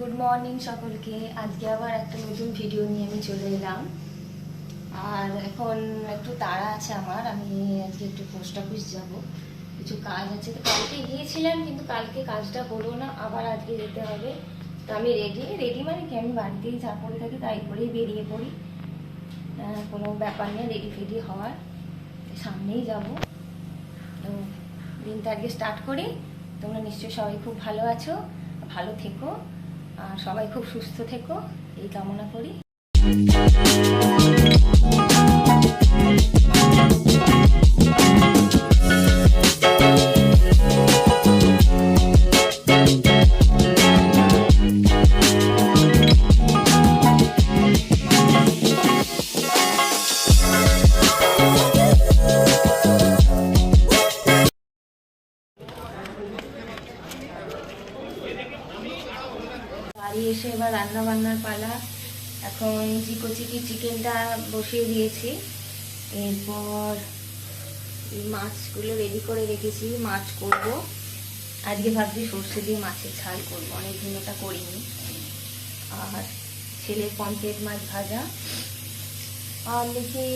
Good morning সকলকে। আজকে আবার একটা নতুন ভিডিও নিয়ে আমি চলে এলাম। আর এখন একটু তাড়া আছে আমার, আমি আজকে একটু পোস্ট অফিস যাব। কিছু কাজ আছে তো কালকে গিয়েছিলাম, কিন্তু কালকে কাজটা হলো না, আবার আজকে যেতে হবে। তো আমি রেডি রেডি মানে কি? আমি বাড়িতেই যা করে থাকি, তাই করেই বেরিয়ে পড়ি। কোনো ব্যাপার নেই রেডি ফেডি হওয়ার। সামনেই যাব। তো দিনটা আজকে স্টার্ট করি। তোমরা নিশ্চয়ই সবাই খুব ভালো আছো, ভালো থেকো। সবাই খুব সুস্থ থেকো এই কামনা করি। চিকো চিকি চিকেনটা বসিয়ে দিয়েছি। এরপর মাছগুলো রেডি করে রেখেছি, মাছ করব। আজকে ভাবছি সর্ষে দিয়ে মাছের ঝাল করব, অনেক দিন ওটা করিনি। আর ছেলের পমফ্রেট মাছ ভাজা। আর দেখি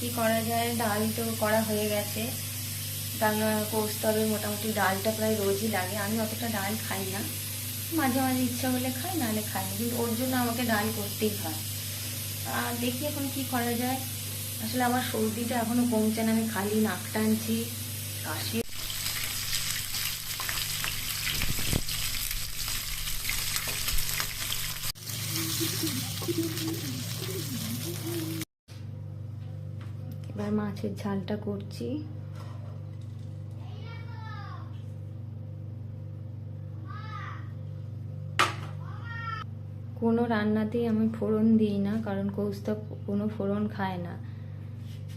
কি করা যায়, ডাল তো করা হয়ে গেছে। রান্না করতে হবে মোটামুটি ডালটা প্রায় রোজই লাগে, আমি অতটা ডাল খাই না। মাঝে মাঝে ইচ্ছা হলে খাই, নাহলে খাই না। কিন্তু ওর জন্য আমাকে ডাল করতেই হয়। দেখি এখন কি করা যায়। আসলে আমার সর্দিটা এখনও কমছে না, আমি খালি নাক টানছি। কাশি এবার মাছের ঝালটা করছি। কোনো রান্নাতেই আমি ফোড়ন দিই না, কারণ কৌস্তা কোনো ফোড়ন খায় না।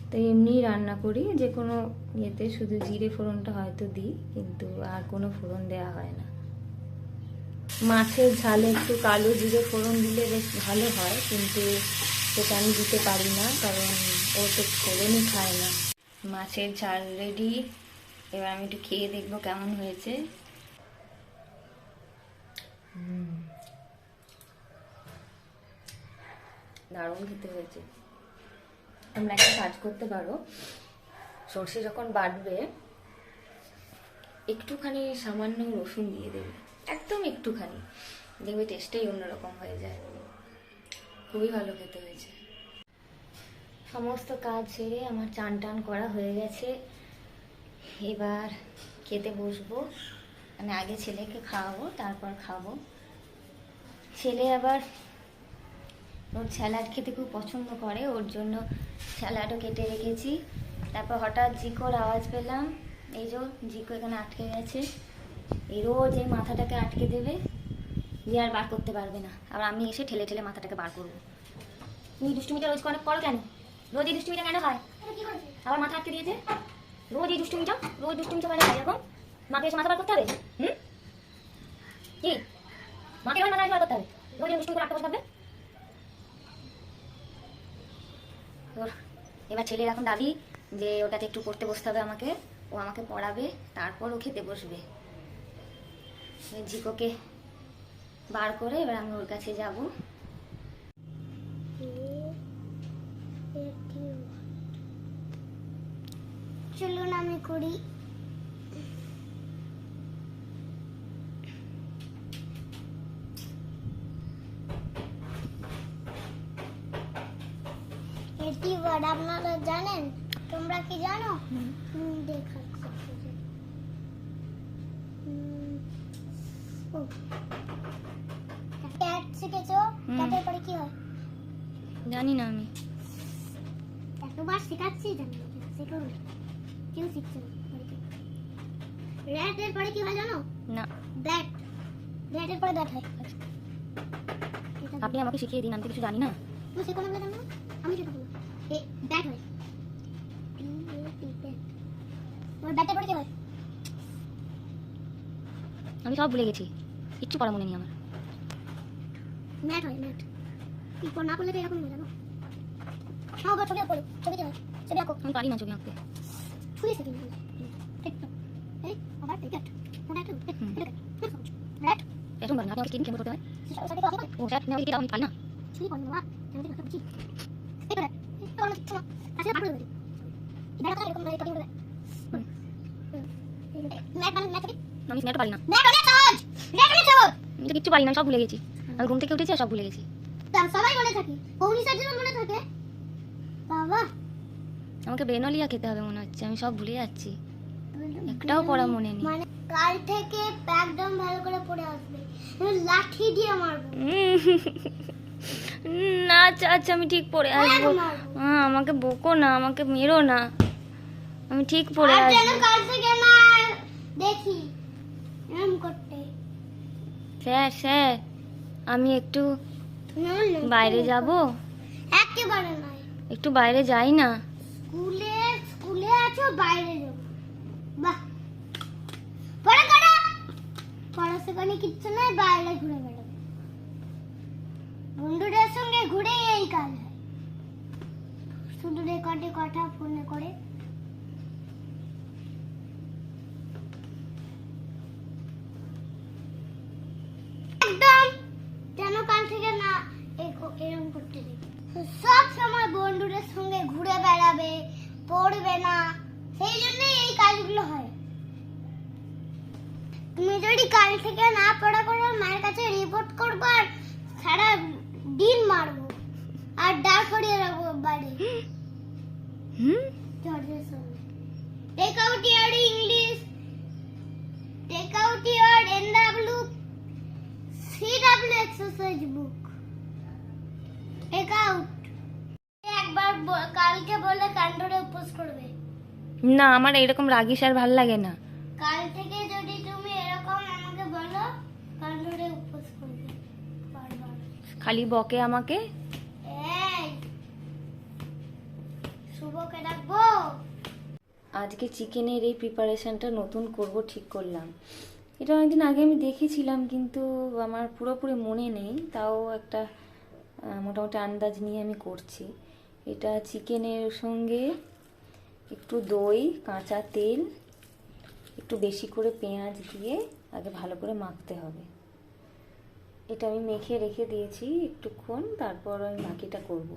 তো এমনিই রান্না করি, যে কোনো ইয়েতে শুধু জিরে ফোড়নটা হয়তো দিই, কিন্তু আর কোনো ফোড়ন দেওয়া হয় না। মাছের ঝালে একটু কালো জিরে ফোড়ন দিলে বেশ ভালো হয়, কিন্তু সেটা আমি দিতে পারি না, কারণ ও তো ফোড়নই খায় না। মাছের ঝাল রেডি এবার আমি একটু খেয়ে দেখব কেমন হয়েছে হুম দারুণ খেতে হয়েছে। তোমরা একটা কাজ করতে পারো। সর্ষে যখন বাটবে, একটুখানি সামান্য রসুন দিয়ে দেবে। একদম একটুখানি। দেখবে টেস্টেই অন্যরকম হয়ে যায়। খুবই ভালো খেতে হয়েছে। সমস্ত কাজ সেরে আমার চান টান করা হয়ে গেছে। এবার খেতে বসবো। মানে আগে ছেলেকে খাওয়াবো, তারপর খাব। ছেলে আবার ওর স্যালাড খেতে খুব পছন্দ করে ওর জন্য স্যালাডও কেটে রেখেছি। তারপর হঠাৎ জিকোর আওয়াজ পেলাম এই যে জিকো এখানে আটকে গেছে। এই রোজ এই মাথাটাকে আটকে দেবে দিয়ে আর বার করতে পারবে না। আবার আমি এসে ঠেলে ঠেলে মাথাটাকে বার করব। তুমি দুষ্টুমিটা রোজ অনেক করো কেন? রোজ এই দুষ্টুমিটা কেন খায় আবার মাথা আটকে দিয়েছে? রোজ এই দুষ্টুমিটা রোজ দুষ্টুমিটা খায় এরকম? মাকে এসে মাথা বার করতে হবে? হুম? কি? মাকে এবার মাথা বার করতে হবে? রোজ এই দুষ্টুমি করে আটকে বসে থাকবে ওর এবার ছেলের এখন দাবি যে ওটাতে একটু পড়তে বসতে হবে আমাকে। ও আমাকে পড়াবে, তারপর ও খেতে বসবে। ঝিকোকে বার করে এবার আমি ওর কাছে যাব চলুন আমি করি ওয়ার্ড আপনারা জানেন? তোমরা কি জানো? হুম, দেখাচ্ছি ক্যাট শিখেছো? ক্যাটের পরে কি হয়? জানি না আমি। এতবার শেখাচ্ছি জানি কেউ শিখছে। পরে কি হয় জানো? না। ব্যাট ব্যাটের পরে ব্যাট হয়। আপনি আমাকে শিখিয়ে দিন আমি তো কিছু জানি না। তুমি শেখো না? আমি শেখাবো না এ ব্যাট হয় তোমার ব্যাটের পরে কি হয় আমি সব ভুলে গেছি। কিচ্ছু করা মনে নেই আমার। ম্যাট হয় ম্যাট। না করলে তো এরকম হয়ে যাবে। ছবি আঁকো ছবি কি ছবি আঁকো। আমি পারি না ছবি আঁকতে। ছুরি শিখি এই আবার এই ওটা একটা হুম। ব্যাট এরকম পারি না কেমন করতে হয়। সাথে তো আছে ও স্যার আমি দিতে আমি পারি না। ছিলি বন্ধু মা আমি তো বুঝি এই করে অনেক কিছু না এটা এরকম করে মানে আমি পারি না। ম্যাক অনেক সহজ ম্যাক অনেক সহজ আমি তো কিচ্ছু পারি না সব ভুলে গেছি। আমি ঘুম থেকে উঠেছি আর সব ভুলে গেছি। তার সবাই মনে থাকে পৌনি সার্জন মনে থাকে বাবা আমাকে বেনলিয়া খেতে হবে মনে হচ্ছে আমি সব ভুলে যাচ্ছি। একটাও পড়া মনে নেই। মানে কাল থেকে একদম ভালো করে পড়ে আসবে লাঠি দিয়ে মারবো না আচ্ছা আচ্ছা আমি ঠিক পড়ে আসব। আমাকে বকো না আমাকে মেরো না। আমি ঠিক পড়ে আসব। কাল থেকে না দেখি এরম করতে। স্যার স্যার আমি একটু বাইরে যাব? একেবারে নয়। একটু বাইরে যাই না? স্কুলে স্কুলে আছো বাইরে যাব। বাহ। পড়া করো। পড়া সেখানে কিচ্ছু নাই বাইরে ঘুরে বেড়াবো। বন্ধুদের সঙ্গে ঘুরে এই কাজ হয়। শুধু রেকর্ডে কথা ফোনে করে। বন্ধুদের সঙ্গে ঘুরে বেড়াবে পড়বে না। সেই জন্যই এই কাজগুলো হয়। তুমি যদি কাল থেকে না পড়া করো মায়ের কাছে রিপোর্ট করব আর সারা দিন মারবো। আর ডাক করিয়ে রাখব বাড়ি take out your English take out your NW CW exercise book take out একবার কালকে বলে কাণ্ডরে উপোস করবে। না আমার এরকম রাগি স্যার ভালো লাগে না। কাল থেকে যদি তুমি এরকম আমাকে বলো কাণ্ডরে উপোস করবে। খালি বকে আমাকে? শুভকে ডাকবো। আজকে চিকেনের এই প্রিপারেশনটা নতুন করব ঠিক করলাম। এটা অনেকদিন আগে আমি দেখেছিলাম কিন্তু আমার পুরোপুরি মনে নেই। তাও একটা মোটামুটি আন্দাজ নিয়ে আমি করছি। এটা চিকেনের সঙ্গে একটু দই, কাঁচা তেল, একটু বেশি করে পেঁয়াজ দিয়ে আগে ভালো করে মাখতে হবে। এটা আমি মেখে রেখে দিয়েছি একটুক্ষণ, তারপর আমি বাকিটা করব।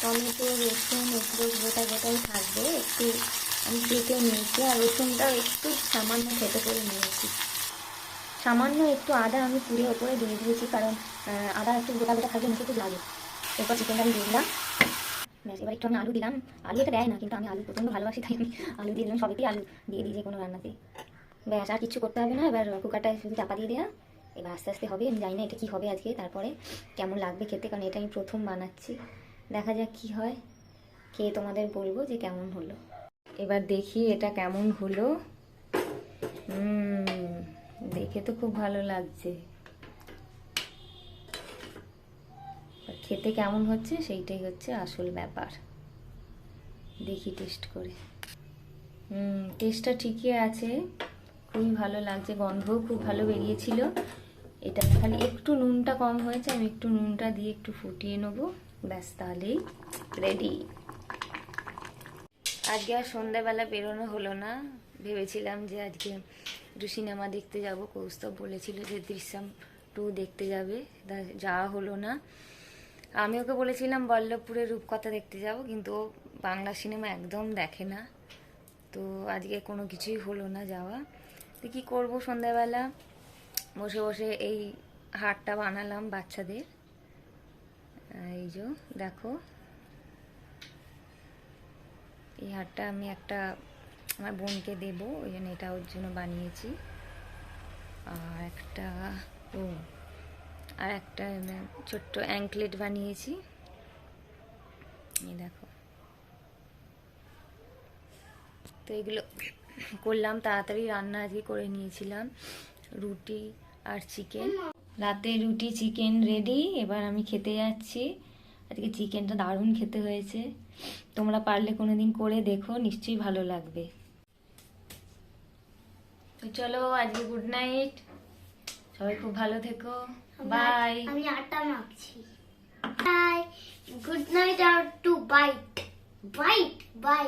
টমেটো, রসুন এগুলো গোটা গোটাই থাকবে। একটু আমি কেটে নিয়েছি আর রসুনটাও একটু সামান্য খেতে করে নিয়েছি। সামান্য একটু আদা আমি পুড়ে ওপরে দিয়ে দিয়েছি কারণ আদা একটু গোটা গোটা থাকলে মুখে খুব লাগে। এরপর চিকেনটা আমি দিলাম। এবার একটু আমি আলু দিলাম। আলু এটা দেয় না, কিন্তু আমি আলু প্রচণ্ড ভালোবাসি, তাই আমি আলু দিলাম সবেতেই আলু দিয়ে যে কোনো রান্নাতে ব্যাস, আর কিছু করতে হবে না। এবার কুকারটা শুধু চাপা দিয়ে দেওয়া এবার আস্তে আস্তে হবে, আমি জানি না এটা কী হবে আজকে, তারপরে কেমন লাগবে খেতে, কারণ এটা আমি প্রথম বানাচ্ছি। দেখা যাক কি হয়। খেয়ে তোমাদের বলব যে কেমন হলো। এবার দেখি এটা কেমন হলো। দেখে তো খুব ভালো লাগছে। খেতে কেমন হচ্ছে সেইটাই হচ্ছে আসল ব্যাপার। দেখি টেস্ট করে। হুম, টেস্টটা ঠিকই আছে। খুবই ভালো লাগছে, গন্ধও খুব ভালো বেরিয়েছিল। এটা খালি একটু নুনটা কম হয়েছে, আমি একটু নুনটা দিয়ে একটু ফুটিয়ে নেব। ব্যাস তাহলেই রেডি। আজকে আর সন্ধ্যাবেলা বেরোনো হলো না। ভেবেছিলাম যে আজকে একটু সিনেমা দেখতে যাব। কৌস্তব বলেছিল যে দৃশ্যম টু দেখতে যাবে। যাওয়া হলো না। আমি ওকে বলেছিলাম, বল্লভপুরে রূপকথা দেখতে যাব, কিন্তু ও বাংলা সিনেমা একদম দেখে না। তো আজকে কোনো কিছুই হলো না যাওয়া। তো কী করব? সন্ধ্যাবেলা বসে বসে এই হারটা বানালাম বাচ্চাদের। এই যে, দেখো। এই হারটা আমি একটা আমার বোনকে দেব, ওই জন্য এটা ওর জন্য বানিয়েছি। আর একটা, ও, আর একটা ছোট্ট অ্যাঙ্কলেট বানিয়েছি। এই দেখো। তো এগুলো করলাম, তাড়াতাড়ি রান্না আজকে করে নিয়েছিলাম, রুটি আর চিকেন রাতে রুটি চিকেন রেডি এবার আমি খেতে যাচ্ছি। আজকে চিকেনটা দারুণ খেতে হয়েছে। তোমরা পারলে কোনোদিন করে দেখো নিশ্চয়ই ভালো লাগবে। তো চলো আজকে গুড নাইট সবাই খুব ভালো থেকো। বাই আমি আটা মাখছি। বাই গুড নাইট আর টু বাইট বাইট বাই